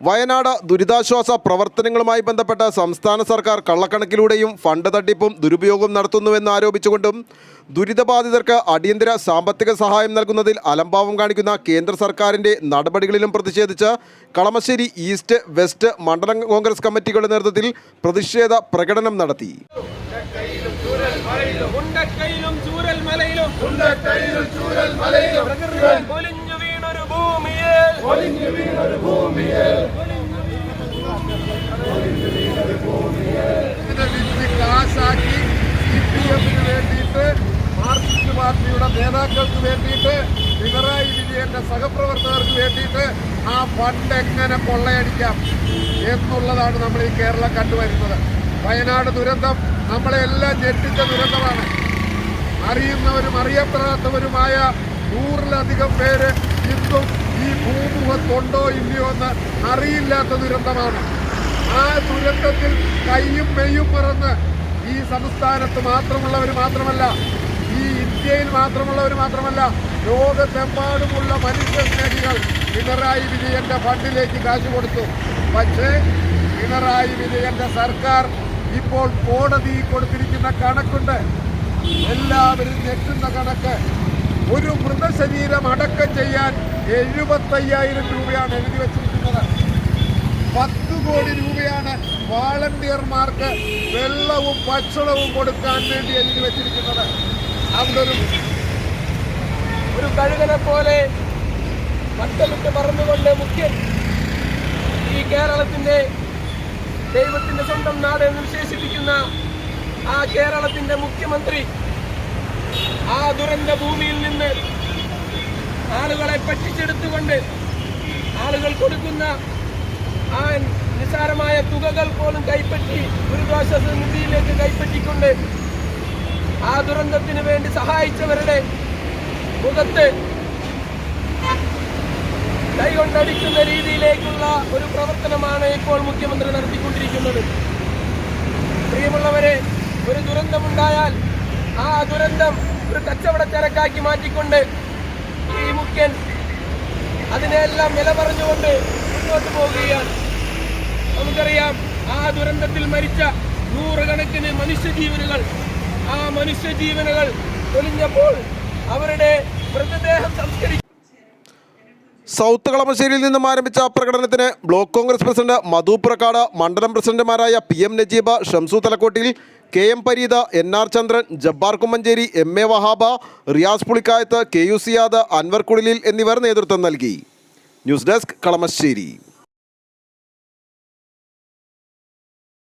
വയനാട് ദുരിതാശ്വാസ പ്രവർത്തനങ്ങളുമായി ബന്ധപ്പെട്ട സംസ്ഥാന സർക്കാർ കള്ളക്കണക്കിലൂടെയും ഫണ്ട് തട്ടിപ്പും ദുരുപയോഗം നടത്തുന്നുവെന്ന് ആരോപിച്ചുകൊണ്ടും ദുരിതബാധിതർക്ക് അടിയന്തര സാമ്പത്തിക സഹായം നൽകുന്നതിൽ അലംഭാവം കാണിക്കുന്ന കേന്ദ്ര സർക്കാരിന്റെ നടപടികളിലും പ്രതിഷേധിച്ച് കളമശ്ശേരി ഈസ്റ്റ് വെസ്റ്റ് മണ്ഡലം കോൺഗ്രസ് കമ്മിറ്റികളുടെ നേതൃത്വത്തിൽ പ്രതിഷേധ പ്രകടനം നടത്തി. ഉണ്ടക്കയിലും നേതാക്കൾക്ക് വേണ്ടിയിട്ട് പിണറായി വിജയന്റെ സഹപ്രവർത്തകർക്ക് വേണ്ടിയിട്ട് ആ ഫണ്ട് എങ്ങനെ കൊള്ളയടിക്കാം എന്നുള്ളതാണ് നമ്മൾ ഈ കേരളം കണ്ടുവരുന്നത്. വയനാട് ദുരന്തം നമ്മളെല്ലാം ഞെട്ടിച്ച ദുരന്തമാണ്. അറിയുന്നവരും അറിയപ്പെടാത്തവരുമായ നൂറിലധികം പേര് ഇന്നും ഈ ഭൂമുഖത്തുണ്ടോ ഇല്ലയോ എന്ന് അറിയില്ലാത്ത ദുരന്തമാണ്. ആ ദുരന്തത്തിൽ കയ്യും മെയ്യും പറന്ന് ഈ സംസ്ഥാനത്ത് മാത്രമുള്ളവർ മാത്രമല്ല ഈ ഇന്ത്യയിൽ മാത്രമുള്ളവർ മാത്രമല്ല ലോകത്തെമ്പാടുമുള്ള മനുഷ്യ സ്നേഹികൾ പിണറായി വിജയന്റെ ഫണ്ടിലേക്ക് കാശ് കൊടുത്തു. പക്ഷേ പിണറായി വിജയന്റെ സർക്കാർ ഇപ്പോൾ കോടതി കൊടുത്തിരിക്കുന്ന കണക്കുണ്ട്. എല്ലാവരും ഞെട്ടുന്ന കണക്ക്. ഒരു മൃതശരീരം അടക്കം ചെയ്യാൻ എഴുപത്തയ്യായിരം രൂപയാണ് എഴുതി വച്ചിരിക്കുന്നത്. പത്ത് കോടി രൂപയാണ് വാളണ്ടിയർമാർക്ക് വെള്ളവും ഭക്ഷണവും കൊടുക്കാൻ വേണ്ടി എഴുതി വെച്ചിരിക്കുന്നത്. അവിടെ ഒരു ഒരു കഴുകനെ പോലെ വട്ടമിട്ട് പറഞ്ഞുകൊണ്ട് മുഖ്യൻ ഈ കേരളത്തിന്റെ ദൈവത്തിന്റെ സ്വന്തം നാട് എന്ന് വിശേഷിപ്പിക്കുന്ന ആ കേരളത്തിന്റെ മുഖ്യമന്ത്രി ആ ദുരന്ത ഭൂമിയിൽ നിന്ന് ആളുകളെ പറ്റിച്ചെടുത്തുകൊണ്ട് ആളുകൾ കൊടുക്കുന്ന ആ നിസ്സാരമായ തുകകൾ പോലും കൈപ്പറ്റി ദുരിതാശ്വാസ നിധിയിലേക്ക് കൈപ്പറ്റിക്കൊണ്ട് ആ ദുരന്തത്തിന് വേണ്ടി സഹായിച്ചവരുടെ മുഖത്ത് കൈകൊണ്ടടിക്കുന്ന രീതിയിലേക്കുള്ള ഒരു പ്രവർത്തനമാണ് ഇപ്പോൾ മുഖ്യമന്ത്രി നടത്തിക്കൊണ്ടിരിക്കുന്നത്. പ്രിയമുള്ളവരെ ഒരു ദുരന്തമുണ്ടായാൽ ആ ദുരന്തം ഒരു കച്ചവട ചരക്കാക്കി മാറ്റിക്കൊണ്ട് ഈ മുഖ്യൻ അതിനെല്ലാം വില പറഞ്ഞുകൊണ്ട് മുന്നോട്ട് പോവുകയാണ്. നമുക്കറിയാം ആ ദുരന്തത്തിൽ മരിച്ച നൂറുകണക്കിന് മനുഷ്യജീവനുകൾ ആ മനുഷ്യജീവനകൾ പൊലിഞ്ഞപ്പോൾ അവരുടെ മൃതദേഹം സംസ്കരിച്ചു സൗത്ത് കളമശ്ശേരിയിൽ നിന്നും ആരംഭിച്ച പ്രകടനത്തിന് ബ്ലോക്ക് കോൺഗ്രസ് പ്രസിഡന്റ് മധു പ്രക്കാട് മണ്ഡലം പ്രസിഡന്റുമാരായ P M Najeeb Shamsu Thalakkottil K M Pareeth N R Chandran Jabbar Kummancheri M A Wahab Riyas Pulikkayath K U Siyad Anwar Kudilil എന്നിവർ നേതൃത്വം നൽകി. News desk Kalamassery.